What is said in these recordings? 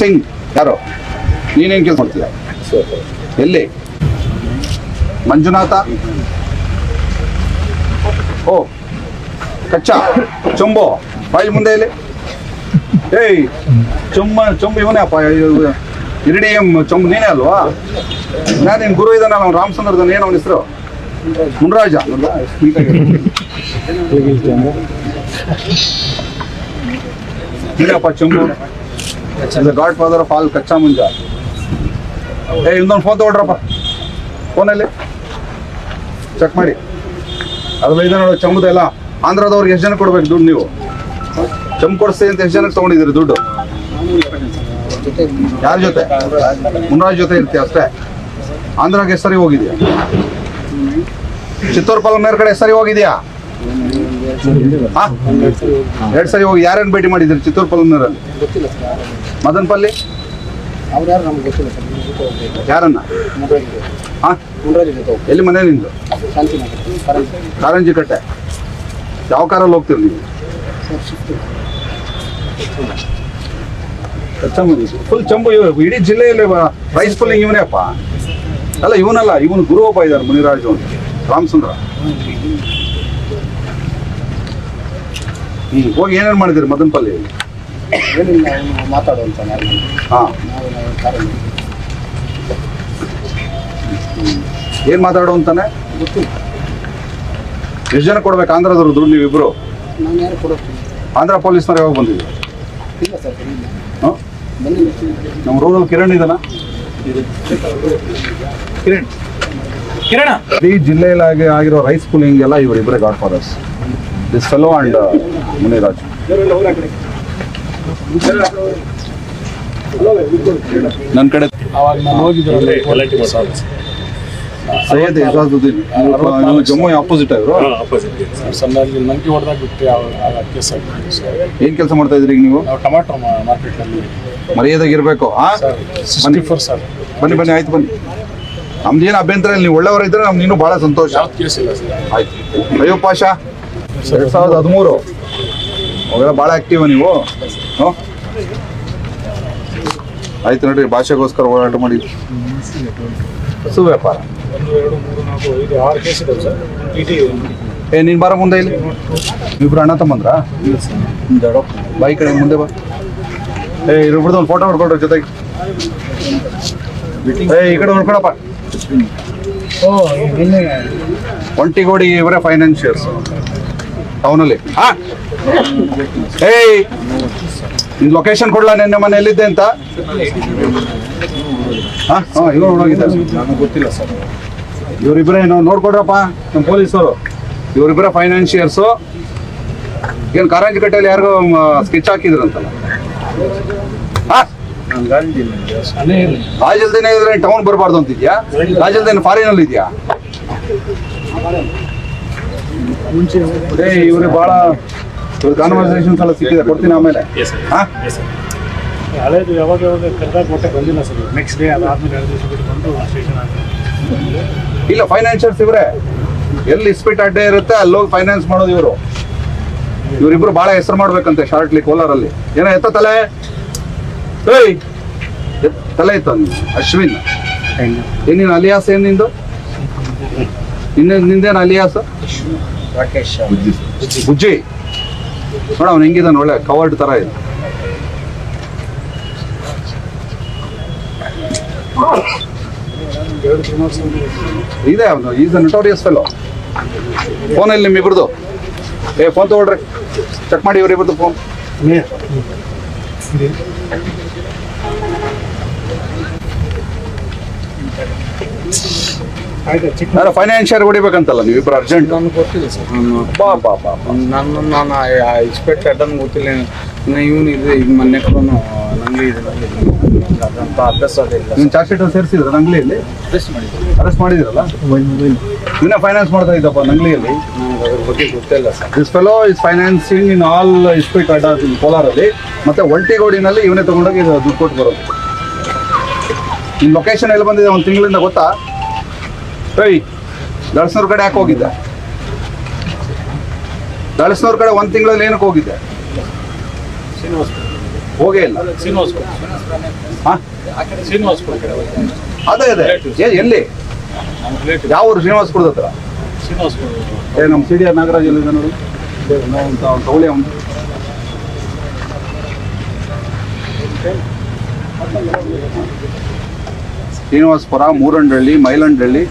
ಸಿಂಗ್, ಯಾರು, ನೀನೇನು ಕೆಲಸ ಮಾಡ್ತೀಯ? ಎಲ್ಲಿ? ಮಂಜುನಾಥ? ಓ, ಕಚ್ಚಾ, ಚುಂಬೋ ಫೈಲ್ ಮುಂದೆ ಇಲ್ಲಿ. ಏಯ್, ಚುಂಬ, ಚುಂಬು ಇವನೇ ಅಪ್ಪ ಇರಡಿ ಎಂ ಚೊಂಬು ನೀನೇ ಅಲ್ವಾ? ನಾನು ನಿನ್ ಗುರು ಇದ್ದಾನೆ ಅವ್ನು ರಾಮಚಂದ್ರದನ್ ಏನು ಅವನ ಹೆಸರು? ಮುನ್ರಾಜ. ನೀನಪ್ಪ, ಚೊಂಬು. ಗಾಡ್ ಫಾದರ್ ಆಫ್ ಆಲ್ ಕಚ್ಚಾ ಮುಂಜ ಏ ಇನ್ನೊಂದು ಫೋನ್ ತಗೊಳ್ರಪ್ಪ. ಫೋನಲ್ಲಿ ಚೆಕ್ ಮಾಡಿ. ಅದ್ರಲ್ಲಿ ಇದೆ ನೋಡಿ ಚಂಬುದೆಲ್ಲ ಆಂಧ್ರದವ್ರಿಗೆ ಎಷ್ಟು ಜನ ಕೊಡ್ಬೇಕು ದುಡ್ಡು ನೀವು? ಚಮ್ ಕೊಡಿಸ್ತೀವಿ ಅಂತ ಎಷ್ಟು ಜನಕ್ಕೆ ತೊಗೊಂಡಿದ್ದೀರಿ ದುಡ್ಡು? ಯಾರ ಜೊತೆ? ಮುನ್ರಾಜ್ ಜೊತೆ ಇರ್ತೀಯ ಅಷ್ಟೇ. ಆಂಧ್ರಾಗೆ ಸರಿ ಹೋಗಿದ್ಯಾ? ಚಿತ್ತೂರು ಎಷ್ಟು ಸರಿ ಹೋಗಿದ್ಯಾ? ಎರಡು ಸರಿ ಹೋಗಿ ಯಾರನ್ನು ಭೇಟಿ ಮಾಡಿದ್ರಿ ಚಿತ್ತೂರು ಪಲ್ಮೇರಲ್ಲಿ ಗೊತ್ತಿಲ್ಲ ಸರ್ ಮದನ್ ಪಲ್ಲಿ? ಅವ್ರು ಯಾರು ನಮ್ಗೆ ಗೊತ್ತಿಲ್ಲ ಸರ್ ನಿಮ್ಮ ಜೊತೆ ಹೋಗ್ಬೇಕು ಯಾರನ್ನ? ಹಾಂ? ಎಲ್ಲಿ ಮನೆ ನಿಂದು? ಕಾರಂಜಿ ಕಟ್ಟೆ ಯಾವ ಕಾರಲ್ಲಿ ಹೋಗ್ತೀರಿ ನೀವು? ಫುಲ್ ಚಂಬು ಇಡೀ ಜಿಲ್ಲೆಯಲ್ಲಿ ರೈಸ್ ಪುಲ್ಲಿಂಗ್ ಇವನೇ ಅಪ್ಪ. ಅಲ್ಲ, ಇವನಲ್ಲ, ಇವನು ಗುರು ಒಬ್ಬ ಇದ್ದಾರೆ ಮುನಿರಾಜು ರಾಮಚಂದ್ರ. ಹೋಗಿ ಏನೇನು ಮಾಡಿದಿರಿ ಮದನಪಲ್ಲಿ ಏನಿಲ್ಲ ಮಾತಾಡುವಂತ ಹಾ. ನಾವು ನಾವು ಕಾರಲ್ಲಿ. ಏನ್ ಮಾತಾಡು ಅಂತಾನೆ ಗೊತ್ತಿಲ್ಲ ಎಷ್ಟು ಜನ ಕೊಡ್ಬೇಕು ಆಂಧ್ರದವ್ರು ದುಡ್ಡು ನೀವಿಬ್ರು? ನಾನು ಯಾರು ಕೊಡೋಕ್ಕಿಲ್ಲ ಆಂಧ್ರ ಪೊಲೀಸ್ನವ್ರು ಯಾವಾಗ ಬಂದಿದ್ರು? ಇಲ್ಲ ಸರ್ ಬಂದಿಲ್ಲ ಹಾಂ? ಬಂದಿಲ್ಲ ನಮ್ಮ ರೂರಲ್ ಕಿರಣ್ ಇದನ್ನ ಕಿರಣ್. ಕಿರಣ. ಇಡೀ ಜಿಲ್ಲೆಯಲ್ಲಿ ಆಗಿರೋ ರೈಸ್ ಪುಲಿಂಗ್ ಎಲ್ಲ ಇವರಿಬ್ಬರೇ god fathers this fellow and Muniraj ನನ್ನ ಕಡೆ ಅವಾಗ ನಾನು ಹೋಗಿದ್ದೆ ಸೈಯದ್ ಇಜಾಜುದ್ದೀನ್ ಜಮ್ಮು ಆಪೋಸಿಟ್ ಇವರು? ಸರ್ ಅಲ್ಲಿ ನಂಗೆ ಹೊಡೆದಾಗ ಬಿಟ್ಟು ಯಾವ ಕೇಸ್ ಆಗಿತ್ತು ಸರ್ ಏನ್ ಕೆಲಸ ಮಾಡ್ತಾ ಇದ್ರಿ ಈಗ ನೀವು? ನಾವು ಟೊಮಾಟೊ ಮಾರ್ಕೆಟ್ನಲ್ಲಿ ಮರ್ಯಾದಾಗ ಇರಬೇಕು ಆ? Sir four sir. ಬನ್ನಿ ಬನ್ನಿ ಆಯ್ತು ಬನ್ನಿ. ನಮ್ದೇನು ಅಭ್ಯಂತರ ಇಲ್ಲ. ನೀವು ಒಳ್ಳೆಯವರಿದ್ರೆ ನಮ್ಗೆ ಇನ್ನೂ ಬಹಳ ಸಂತೋಷ. ಕೇಸ್ ಇಲ್ಲ ಸರ್? ಆಯ್ತು. ಅಯ್ಯೋ ಪಾಷಾ. ಎರಡ್ ಸಾವಿರದ ಹದಿಮೂರು. ಅವೆಲ್ಲ ಭಾಳ ಆಕ್ಟಿವ್ ನೀವು. ಹ್ಞೂ ಆಯ್ತು ನೋಡ್ರಿ ಭಾಷೆಗೋಸ್ಕರ ಹೋರಾಟ ಮಾಡಿ. ಹಸು ವ್ಯಾಪಾರ. ಎರಡು ಮೂರು ನಾಲ್ಕು ಐದು ಆರು ಕೇಸ್ ಸರ್ ಟಿ ಟಿ ಏ ನೀನ್ ಬಾರ ಮುಂದೆ ಇಲ್ಲಿ. ಇಬ್ರು ಅಣ್ಣ ತಮ್ಮಂದ್ರ? ಬಾಯಿ ಕಡೆ ಮುಂದೆ ಬಾ. ಏ ಇಬ್ಬರದ್ದು ಒಂದು ಫೋಟೋ ಹೊಡ್ಕೊಡ್ರಿ ಜೊತೆಗೆ. ಏ ಈ ಕಡೆ ಹೊಡ್ಕೊಡಪ್ಪ ಒಂಟಿಗೋಡಿ ಇವರೇ ಫೈನಾನ್ಷಿಯರ್ಸ್ ಟೌನಲ್ಲಿ ಹಾ. ಏಯ್ ನಿನ್ ಲೊಕೇಶನ್ ಕೊಡ್ಲಾ ನಿನ್ನೆ ಮನೆ ಎಲ್ಲಿದ್ದೆ ಅಂತ? ಹಾ ಹಾ, ಇವ್ರು ನೋಡೋಗಿದ್ದಾರೆ. ಗೊತ್ತಿಲ್ಲ ಸರ್ ಇವರಿಬ್ಬರೇ ನಾವು ನೋಡ್ಕೊಡ್ರಪ್ಪ? ನಮ್ಮ ಪೊಲೀಸರು. ಇವರಿಬ್ಬರೇ ಫೈನಾನ್ಷಿಯರ್ಸು ಏನು ಕಾರಂಜಿ ಕಟ್ಟೆಯಲ್ಲಿ ಯಾರಿಗೋ ಸ್ಕೆಚ್ ಹಾಕಿದ್ರಂತಲ್ಲ. ಹಾ. ರಾಜಲ್ದೇನೆ ಇದ್ರೆ ಟೌನ್ ಬರಬಾರ್ದು ಅಂತಿದ್ಯಾ? ರಾಜಲ್ದೇನೆ ಫಾರಿನಲ್ಲಿ ಇದೆಯಾ ಮುಂಚೆ ಏ ಇವ್ರಿಗೆ ಭಾಳ ಕಾನ್ವರ್ಸೇಷನ್ ಎಲ್ಲ ಸಿಕ್ಕಿದೆ ಕೊಡ್ತೀನಿ ಆಮೇಲೆ. ಹಾಂ? ಹಳೇದು ಯಾವಾಗ ಯಾವಾಗ ಕರೆದಾಗ ಕೊಟ್ಟೆ ಬಂದಿಲ್ಲ ಸರ್ ನೆಕ್ಸ್ಟ್ ಡೇ ಅದಾದ್ಮೇಲೆ ಎರಡು ದಿವಸ ಬಿಟ್ಟು ಬಂದು ಸ್ಟೇಷನ್ ಆಗಿ. ಇಲ್ಲ ಫೈನಾನ್ಷಿಯರ್ಸ್ ಇವರೇ. ಎಲ್ಲಿ ಇಸ್ಪಿಟ್ ಅಡ್ಡೆ ಇರುತ್ತೆ ಅಲ್ಲಿ ಹೋಗಿ ಫೈನಾನ್ಸ್ ಮಾಡೋದು ಇವರು. ಇವರಿಬ್ರು ಭಾಳ ಹೆಸರು ಮಾಡ್ಬೇಕಂತೆ ಶಾರ್ಟ್ಲಿ ಕೋಲಾರಲ್ಲಿ ಏನೋ ಎತ್ತ ತಲೆ? ಏಯ್! ತಲೆ ಇತ್ತು ಅವ್ನಿಗೆ. ಅಶ್ವಿನ್. ಏನಿನ ಅಲಿಯಾಸ್ ಏನ್ ನಿಂದು? ನಿನ್ನ ನಿಂದೇನು ಅಲಿಯಾಸ್? ರಾಕೇಶ್ ಬುಜ್ಜಿ. ನೋಡ ಅವ್ನು ಹೆಂಗಿದಾನೆ ಒಳ್ಳೆ ಕವರ್ಡ್ ತರ ಇದೆ. ಇದೆ ಅವನು ಈಸ್ ಅ ನಟೋರಿಯಸ್ ಫೆಲೋ ಫೋನಲ್ಲಿ ನಿಮ್ಮಿಬ್ರದ್ದು ಏ ಫೋನ್ ತಗೊಳ್ರಿ. ಚೆಕ್ ಮಾಡಿ ಇವ್ರಿಬ್ರದ್ದು ಫೋನ್ ಯಾರೋ ಫೈನಾನ್ಷಿಯರ್ ಹೊಡಿಬೇಕಂತಲ್ಲ ಇಬ್ಬರು ಅರ್ಜೆಂಟ್ ನನಗೆ ಗೊತ್ತಿಲ್ಲ ಸರ್ ನಾನು ಬಾ ಬಾ ಬಾ ನನ್ನ ನಾನು ನಾನು ಇನ್ಸ್ಪೆಕ್ಟರ್ ಅಡ್ಡನ್ ಗೊತ್ತಿಲ್ಲ. ಇವನು ಇದೆ ಈಗ ಮೊನ್ನೆ ಕೂಡ ನಂಗೆ ಇದು ಅದಂತ ಅಭ್ಯಾಸ ಅದಿಲ್ಲ ನೀವು ಚಾರ್ಜ್ ಶೀಟ್ ಸೇರಿಸಿದ್ರೆ ನಂಗ್ಲಿಯಲ್ಲಿ? ಅರೆಸ್ಟ್ ಮಾಡಿದ್ರು. ಅರೆಸ್ಟ್ ಮಾಡಿದಿರಲ್ಲ ಇವನೇ ಫೈನಾನ್ಸ್ ಮಾಡ್ತಾ ಇದ್ದಪ್ಪ ನಂಗ್ಲಿಯಲ್ಲಿ. ನನಗೆ ಅದ್ರ ಬಗ್ಗೆ ಗೊತ್ತಿಲ್ಲ sir. This fellow is financing in all ಇಸ್ಪೀಟ್ ಅಡ್ಡ ಕೋಲಾರಲ್ಲಿ ಮತ್ತೆ ಒಂಟಿಗೋಡಿನಲ್ಲಿ ಇವನೇ ತಗೊಂಡೋಗಿ ಇದು ದುಡ್ಡು ಕೊಟ್ಟು ಬರೋದು. ನಿಮ್ಮ ಲೊಕೇಶನ್ ಎಲ್ಲಿ ಬಂದಿದೆ ಒಂದು ತಿಂಗಳಿಂದ ಗೊತ್ತಾ? ಏಯ್ ದಳಸೂರ್ ಕಡೆ ಯಾಕೆ ಹೋಗಿದ್ದೆ? ದಳಸ್ನವ್ರ ಕಡೆ ಒಂದು ತಿಂಗಳಲ್ಲಿ ಏನಕ್ಕೆ ಹೋಗಿದ್ದೆ? ಹೋಗೇ ಇಲ್ಲ. ಅದೇ ಅದೇ. ಎಲ್ಲಿ? ಯಾವ ಊರು? ಶ್ರೀನಿವಾಸ ಕುಡ್ದ ಹತ್ರ? ಏ ನಮ್ಮ ಸಿ ಡಿ ಆರ್ ನಾಗರಾಜ್ ಎಲ್ಲಿದೆ ನೋಡು? ತಗೊಳ್ಳಿ ಅವನು. ಶ್ರೀನಿವಾಸಪುರ ಮೂರಂಡಳ್ಳಿ ಮೈಲಂಡಳ್ಳಿ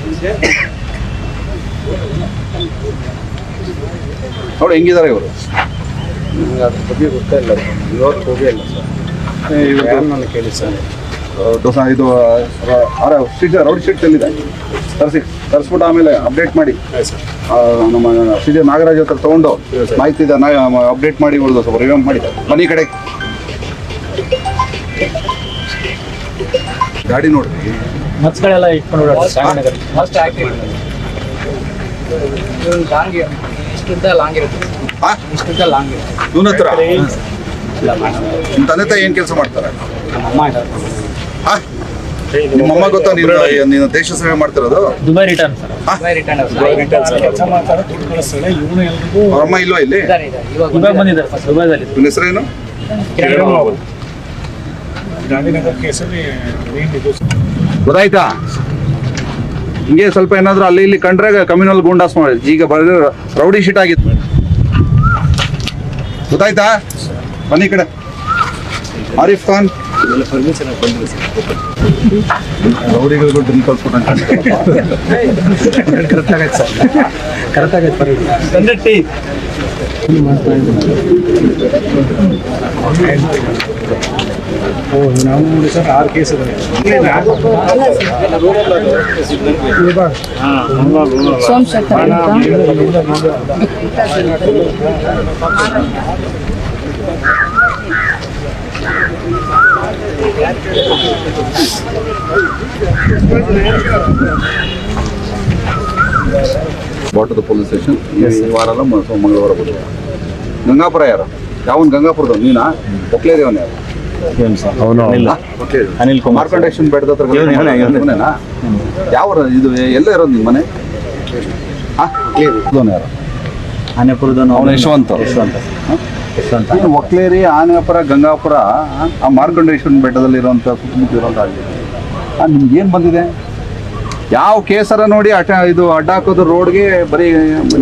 ನೋಡಿ ಹೆಂಗಿದ್ದಾರೆ ಇವರು? ನನಗೆ ಅದ್ರ ಬಗ್ಗೆ ಗೊತ್ತೇ ಇಲ್ಲ ಇವತ್ತು ಹೋಗೇ ಇಲ್ಲ ಸರ್. ಯಾರು ನಾನು ಕೇಳಿ ಸರ್ ದೋಸ ಇದು ಸ್ಟ್ರೀಟ್ ರೌಡ್ ಸ್ಟ್ರೀಟ್ ಎಲ್ಲಿದೆ ತರಿಸಿ ತರಿಸ್ಬಿಟ್ಟು ಆಮೇಲೆ ಅಪ್ಡೇಟ್ ಮಾಡಿ. ನಮ್ಮ ಸಿ ಜೆ ನಾಗರಾಜ್ ಹತ್ರ ತಗೊಂಡು ಮಾಹಿತಿ ಇದೆ ಅಪ್ಡೇಟ್ ಮಾಡಿ ಹೊಡೆದು ಸ್ವಲ್ಪ ರಿವ್ಯೂ ಮಾಡಿ. ಮನೆ ಕಡೆ. ಗಾಡಿ ನೋಡ್ರಿ. ಮತ್ಸ್ಗಳೆಲ್ಲ ಇಟ್ಕೊಂಡು ಓಡಾಡ್ತಾರೆ ಫಸ್ಟ್ ಹಾಕಿ ಲಾಂಗ್ ಲಾಂಗ್ ಇರುತ್ತೆ. ಲಾಂಗ್ ಇರುತ್ತೆ. ಇವನ ಹತ್ರ? ನಿಮ್ಮ ತಂದೆ ತಾಯಿ ಏನು ಕೆಲಸ ಮಾಡ್ತಾರೆ? ಹಾ? ನಿಮ್ಮ ಅಮ್ಮ ಗೊತ್ತಾ ನೀನು ನೀನು ದೇಶ ಸೇವೆ ಮಾಡ್ತಿರೋದು? ದುಬೈ ರಿಟರ್ನ್ ಸರ್ ರಿಟರ್ನ್ ಕೆಲಸ ಮಾಡ್ತಾರೆ ದುಡ್ಡು ಕಳಿಸ್ತಾರೆ ಇವನು ಎಲ್ರಿಗೂ ಅವ್ರ ಅಮ್ಮ ಇಲ್ವಾ ಇಲ್ಲಿ? ಇದ್ದಾರೆ ಇದ್ದಾರೆ ಇವಾಗ ದುಬೈ ಬಂದಿದ್ದಾರೆ ಫಸ್ಟ್ ದುಬೈದಲ್ಲಿ ನಿಮ್ಮ ಹೆಸರೇನು? ಗಾಂಧಿನಗರ ಕೇಸಲ್ಲಿ ಮೇನ್ ಇದು ಗೊತ್ತಾಯ್ತಾ? ಹಿಂಗೆ ಸ್ವಲ್ಪ ಏನಾದ್ರು ಅಲ್ಲಿ ಇಲ್ಲಿ ಕಂಡ್ರೆ ಕಮ್ಯುನಲ್ ಗೂಂಡಾಸ್ ಮಾಡಿ. ಈಗ ಬರೆದ್ರೆ ರೌಡಿ ಶೀಟ್ ಆಗಿತ್ತು. ಗೊತ್ತಾಯ್ತಾ? ಬನ್ನಿ ಕಡೆ. ಆರಿಫ್ ಖಾನ್. ರೌಡಿಗಳಿಗೂ ಡ್ರಿಂಕ್ ಕರೆಕ್ಟ್ ಆಗೈತೆ ಸರ್. ಕರೆಕ್ಟ್ ಆಗೈತೆ ಬರೀ ಹಂಡ್ರೆಡ್ ಟೀ ಓ ನಾವು ನೋಡಿ ಸರ್ ಆರು ಕೇಸ್ ಇದೆ ಸೋಮಶೇಖರ್ ಅಂತ ಬಾಟದ ಪೊಲೀಸ್ ಸ್ಟೇಷನ್ ಈ ವಾರ ಅಲ್ಲ ಮ- ಸೋಮ- ಮಂಗಳವಾರ ಬುಧವಾರ ಗಂಗಾಪುರ ಯಾರು ಯಾವನ್ ಗಂಗಾಪುರದ ನೀನಾ ಒಕ್ಲೇರಿ ಅವನು ಯಾರು ಅವನು ಹಾ? ಓಕೆ ಅನಿಲ್ ಕುಮಾರ್. ಮಾರ್ಕಂಡೇಶನ್ ಬೆಟ್ಟದ ಹತ್ರ ಇವ್ನೇ, ಇವ್ನೇ, ಇವ್ನೇ. ಇವನೇನಾ? ಯಾವ ಊರು? ಇದು ಎಲ್ಲ ಇರೋದು ನಿಮ್ಮ ಮನೆ? ಹಾಂ ಯಾರು? ಆನೆಪುರದವನು. ಅವನು ಯಶವಂತ. ಯಶವಂತ. ಯಶವಂತ. ಏನು ಒಕ್ಲೇರಿ ಆನೆಪುರ ಗಂಗಾಪುರ ಆ ಮಾರ್ಕಂಡೇಶ್ವರನ ಬೆಟ್ಟದಲ್ಲಿರುವಂಥ ಸುತ್ತಮುತ್ತ ಆಗಿದೆ ಹಾಂ ನಿಮ್ಗೆ ಏನು ಬಂದಿದೆ? ಯಾವ ಕೇಸರ ನೋಡಿ ಅಟ ಇದು ಅಡ್ಡ ಹಾಕೋದು ರೋಡ್ಗೆ ಬರೀ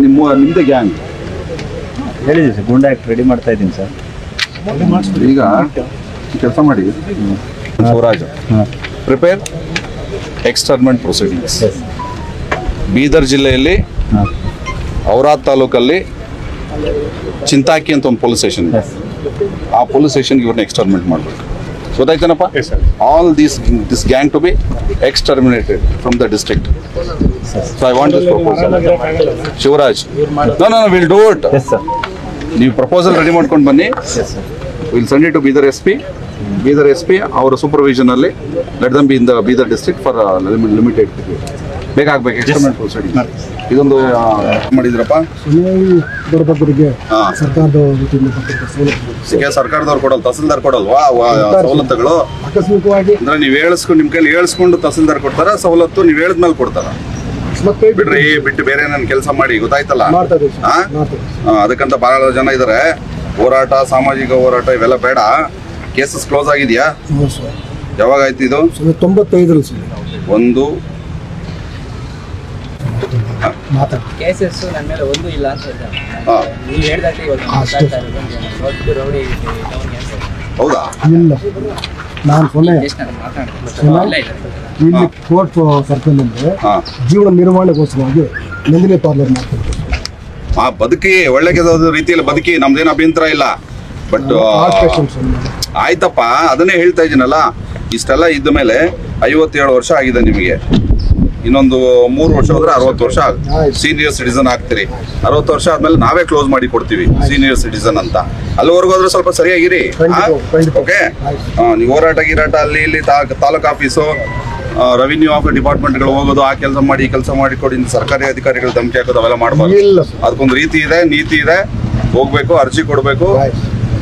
ನಿಮ್ಮ ನಿಮ್ಮದೇ ಗ್ಯಾಂಗ್. ಹೇಳಿದ್ರಿ ಸರ್ ಗುಂಡಾಕ್ ಆಕ್ಟ್ ರೆಡಿ ಮಾಡ್ತಾ ಇದ್ದೀನಿ ಸರ್. ಈಗ ಕೆಲಸ ಮಾಡಿ. Swaraj prepare externment proceedings Bidar ಜಿಲ್ಲೆಯಲ್ಲಿ ಔರಾದ್ ತಾಲೂಕಲ್ಲಿ ಚಿಂತಾಕಿ ಅಂತ ಒಂದು ಪೊಲೀಸ್ ಸ್ಟೇಷನ್ ಇದೆ. ಆ ಪೊಲೀಸ್ ಸ್ಟೇಷನ್ಗೆ ಇವ್ರನ್ನ ಎಕ್ಸ್ಟರ್ಮಿನೇಟ್ ಮಾಡಬೇಕು. ಗೊತ್ತಾಯ್ತೇನಪ್ಪ? All these this gang to be exterminated from the district so I want this proposal Shivraj. No no will do it ನೀವು ಪ್ರಪೋಸಲ್ ರೆಡಿ ಮಾಡ್ಕೊಂಡು ಬನ್ನಿ. Will send it to Bidar S P Bidar S P ಅವರ supervision ಅಲ್ಲಿ let them be in the Bidar district for limited ಬೇಕಾಗಬೇಕು externment proceeding ಇದೊಂದು ಆ, ಮಾಡಿದ್ರಪ್ಪ? ಸರ್ಕಾರದ ಈಗ ಸರ್ಕಾರದವ್ರು ಕೊಡಲ್ಲ ತಹಸೀಲ್ದಾರ್ ಕೊಡಲ್ವಾ? ಸವಲತ್ತುಗಳು? ಆಕಸ್ಮಿಕವಾಗಿ ಅಂದ್ರೆ ನೀವು ಹೇಳಿಸ್ಕೊಂಡು ನಿಮ್ ಕೈಲಿ ಹೇಳಿಸ್ಕೊಂಡು ತಹಸೀಲ್ದಾರ್ ಕೊಡ್ತಾರ? ಸವಲತ್ತು ನೀವು ಹೇಳಿದ್ಮೇಲೆ ಕೊಡ್ತಾರ? ಬಿಡ್ರಿ ಬಿಟ್ಟು ಬೇರೆ ನನ್ನ ಕೆಲಸ ಮಾಡಿ ಗೊತ್ತಾಯ್ತಲ್ಲ? ಅದಕ್ಕಂತ ಬಹಳ ಜನ ಇದಾರೆ. ಹೋರಾಟ ಸಾಮಾಜಿಕ ಹೋರಾಟ ಇವೆಲ್ಲ ಬೇಡ. ಕೇಸಸ್ ಕ್ಲೋಸ್ ಆಗಿದೆಯಾ? ಹೌದು ಸರ್. ಯಾವಾಗ ಆಯ್ತು ಇದು? ಸಾವಿರದ ತೊಂಬತ್ತೈದರಲ್ಲಿ ಸರ್. ಒಂದು. ಮಾತಾಡಿ. ಕೇಸಸ್ ನನ್ನ ಮೇಲೆ ಒಂದು ಇಲ್ಲ ಅಂತ ಹೇಳ್ತಾರೆ ನೀವು ಹೇಳ್ದಕ್ಕೆ ಇವಾಗ ಅಷ್ಟೇ. ಮಾತಾಡ್ತಾ ಇರೋದು ದೊಡ್ಡ ರೌಡಿ ಹೌದಾ? ಇಲ್ಲ. ನಾನು ಸುಮ್ಮನೆ? ಇಲ್ಲ ಕೋರ್ಟ್ ಸರ್ಕಲ್ ಜೀವನ ನಿರ್ವಹಣೆಗೋಸ್ಕರವಾಗಿ ನಂದಿನಿ ಪಾರ್ಲರ್ ಮಾಡ್ತಾರೆ ಆ ಬದುಕಿ ಒಳ್ಳೆ ರೀತಿಯಲ್ಲಿ ಬದುಕಿ ನಮ್ದೇನು ಅಭ್ಯಂತರ ಇಲ್ಲ. ಬಟ್ ಆಯ್ತಪ್ಪ ಅದನ್ನೇ ಹೇಳ್ತಾ ಇದ್ದೀನಲ್ಲ ಇಷ್ಟೆಲ್ಲ ಇದ್ದ ಮೇಲೆ ಐವತ್ತೇಳು ವರ್ಷ ಆಗಿದೆ ನಿಮಗೆ. ಇನ್ನೊಂದು ಮೂರು ವರ್ಷ ಹೋದ್ರೆ ಅರವತ್ತು ವರ್ಷ ಸೀನಿಯರ್ ಸಿಟಿಸನ್ ಆಗ್ತೀರಿ. ಅರವತ್ತು ವರ್ಷ ಆದ್ಮೇಲೆ ನಾವೇ ಕ್ಲೋಸ್ ಮಾಡಿ ಕೊಡ್ತೀವಿ ಸೀನಿಯರ್ ಸಿಟಿಸನ್ ಅಂತ. ಅಲ್ಲಿವರೆಗೂ ಹೋದ್ರೆ ಸ್ವಲ್ಪ ಸರಿಯಾಗಿರಿ. ಓಕೆ. ನೀವು ಹೋರಾಟ ಗಿರಾಟ ಅಲ್ಲಿ ಇಲ್ಲಿ ತಾಲೂಕ್ ಆಫೀಸು ರೆವಿನ್ಯೂ ಆಫ್ ಡಿಪಾರ್ಟ್ಮೆಂಟ್ಗಳು ಹೋಗೋದು ಆ ಕೆಲಸ ಮಾಡಿ ಈ ಕೆಲಸ ಮಾಡಿ ಕೊಡಿ ಸರ್ಕಾರಿ ಅಧಿಕಾರಿಗಳು ಧಮಕಿ ಹಾಕೋದು ಅವೆಲ್ಲ ಮಾಡಬಾರ್ದು. ಅದಕ್ಕೊಂದು ರೀತಿ ಇದೆ ನೀತಿ ಇದೆ. ಹೋಗ್ಬೇಕು ಅರ್ಜಿ ಕೊಡಬೇಕು.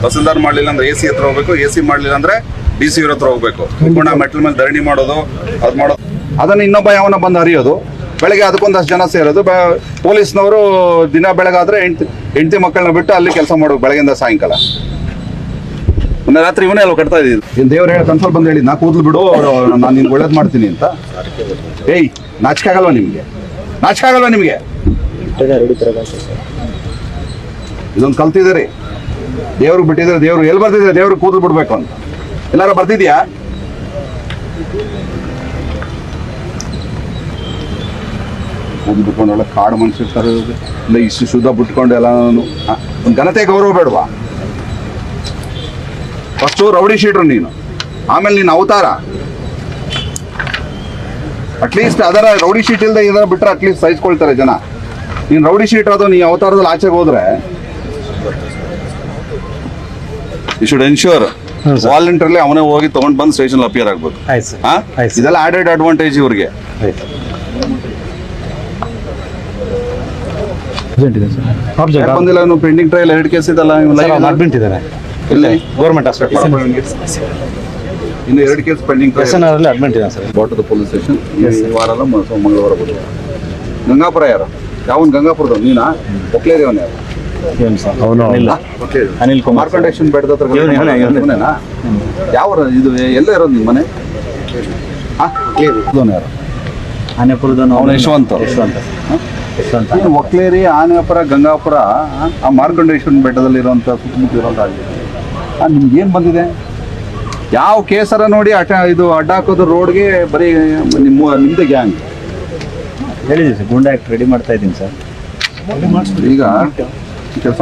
ತಹಸೀಲ್ದಾರ್ ಮಾಡ್ಲಿಲ್ಲ ಅಂದ್ರೆ ಎ ಸಿ ಹತ್ರ ಹೋಗ್ಬೇಕು ಎ ಸಿ ಮಾಡಲಿಲ್ಲ ಅಂದ್ರೆ ಡಿ ಸಿ ಹತ್ರ ಹೋಗ್ಬೇಕು. ಕುತ್ಕೊಂಡು ಆ ಮೆಟ್ಲ ಮೇಲೆ ಧರಣಿ ಮಾಡೋದು ಅದು ಮಾಡೋದು. ಅದನ್ನ ಇನ್ನೊಬ್ಬ ಯಾವನ ಬಂದು ಹರಿಯೋದು ಬೆಳಗ್ಗೆ ಅದಕ್ಕೊಂದಷ್ಟು ಜನ ಸೇರೋದು. ಪೊಲೀಸ್ನವರು ದಿನ ಬೆಳಗಾದ್ರೆ ಹೆಂಡ್ತಿ ಹೆಂಡತಿ ಮಕ್ಕಳನ್ನ ಬಿಟ್ಟು ಅಲ್ಲಿ ಕೆಲಸ ಮಾಡೋದು ಬೆಳಗಿಂದ ಸಾಯಂಕಾಲ. ರಾತ್ರಿ ಇವನೇ ಅಲ್ವ ಕಟ್ತಾ ಇದ್ದೀವಿ ಏನು ದೇವ್ರು ಹೇಳ ಕನ್ಸಲ್ ಬಂದು ಹೇಳಿ, ನಾ ಕೂದಲು ಬಿಡು ನಾನು ನಿನ್ಗೆ ಒಳ್ಳೇದು ಮಾಡ್ತೀನಿ ಅಂತ. ಏಯ್ ನಾಚಿಕಾಗಲ್ವಾ ನಿಮಗೆ? ನಾಚಿಕಾಗಲ್ವಾ ನಿಮಗೆ? ಇದೊಂದು ಕಲ್ತಿದ್ದೀರಿ. ದೇವ್ರಿಗೆ ಬಿಟ್ಟಿದ್ರೆ ದೇವ್ರು ಎಲ್ಲಿ ಬರ್ತಿದ್ರೆ ದೇವ್ರಿಗೆ ಕೂದಲು ಬಿಡ್ಬೇಕು ಅಂತ. ಎಲ್ಲಾರು ಬರ್ತಿದ್ಯಾ ಕೂದಲು ಬಿಟ್ಕೊಂಡು ಒಳ್ಳೆ ಕಾಡು ಮನುಷ್ಯರು ಇಲ್ಲ, ಇಷ್ಟು ಶುದ್ಧ ಬಿಟ್ಕೊಂಡು ಎಲ್ಲ ಒಂದು ಘನತೆ ಗೌರವ ಬೇಡವಾ? ಫಸ್ಟು ರೌಡಿ ಶೀಟ್ರು ನೀನು. ಆಮೇಲೆ ನೀನು ಅವತಾರ. ಅಟ್ಲೀಸ್ಟ್ ಅದರ ರೌಡಿ ಶೀಟ್ ಇಲ್ಲದೆ ಇದರ ಬಿಟ್ಟರೆ ಅಟ್ಲೀಸ್ಟ್ ಸಹಿಸ್ಕೊಳ್ತಾರೆ ಜನ. ನೀನು ರೌಡಿ ಶೀಟ್ ಅದು ನೀ ಅವತಾರದಲ್ಲಿ ಆಚೆಗೆ ಹೋದ್ರೆ ಯು ಶುಡ್ ಎನ್ಶೂರ್ ವಾಲಂಟಿಯರ್ಲಿ ಅವನೇ ಹೋಗಿ ತಗೊಂಡ್ ಬಂದು ಸ್ಟೇಷನ್ ಅಪಿಯರ್ ಆಗ್ಬೇಕು ಆಯ್ತು ಸರ್. ಹಾ? ಆಯ್ತು ಸರ್. ಇದೆಲ್ಲ ಆಡೆಡ್ ಅಡ್ವಾಂಟೇಜ್ ಇವ್ರಿಗೆ. ಬಂದಿಲ್ಲ ಪೆಂಡಿಂಗ್ ಟ್ರಯಲ್ ಎರಡು ಕೇಸ್ ಇದಲ್ಲ ಅಡ್ಮಿಂಟ್ ಇದ್ದಾರೆ ಎಲ್ಲಿ? ಗೌರ್ಮೆಂಟ್ ಹಾಸ್ಪಿಟಲ್ ಇನ್ನು ಎರಡು case pending S N R ಅಲ್ಲಿ ಅಡ್ಮಿಟ್ ಇದೆ ಸರ್ ಬಾಟದ ಪೊಲೀಸ್ ಸ್ಟೇಷನ್ ಈ ವಾರ ಅಲ್ಲ ಮ- ಸೊ- ಮಂಗಳವಾರ ಬುಧವಾರ ಗಂಗಾಪುರ ಯಾರು? ಯಾವನ್ ಗಂಗಾಪುರದ ನೀನಾ? ಒಕ್ಲೇರಿ ಅವನ ಯಾರು? ಅವನು ಇಲ್ಲ. ಅನಿಲ್. ಕುಮಾರ್ ಮಾರ್ಕಂಡೇಶನ್ ಬೆಟ್ಟದ ಹತ್ರ ಇವ್ನೇ, ಇವ್ನೇ, ಇವ್ನೇ. ಇವನೇನಾ? ಯಾವ ಇದು ಎಲ್ಲ ಇರೋದು ನಿಮ್ಮ ಮನೆ? ಹಾ? ದೋನ ಯಾರು? ಆನೆಪುರದವನು ಅವನು ಯಶವಂತ್. ಯಶವಂತ. ಯಶವಂತ. ಏನು ಒಕ್ಲೇರಿ ಆನೆಪುರ ಗಂಗಾಪುರ ಆ ಮಾರ್ಕಂಡೇಶ್ವರ ಬೆಟ್ಟದಲ್ಲಿ ಇರುವಂತ ಸುತ್ತಮುತ್ತ ಇರುವಂತ ನಿಮ್ಗೆ ಏನು ಬಂದಿದೆ? ಯಾವ ಕೇಸರ ನೋಡಿ ಅಟ ಇದು ಅಡ್ಡ ಹಾಕೋದು ರೋಡ್ಗೆ ಬರೀ ನಿಮ್ಮ ನಿಮ್ದೇ ಗ್ಯಾಂಗ್ ಹೇಳಿದ್ದೀವಿ ಸರ್ ಗುಂಡ ರೆಡಿ ಮಾಡ್ತಾ ಇದ್ದೀನಿ ಸರ್. ಈಗ ಕೆಲಸ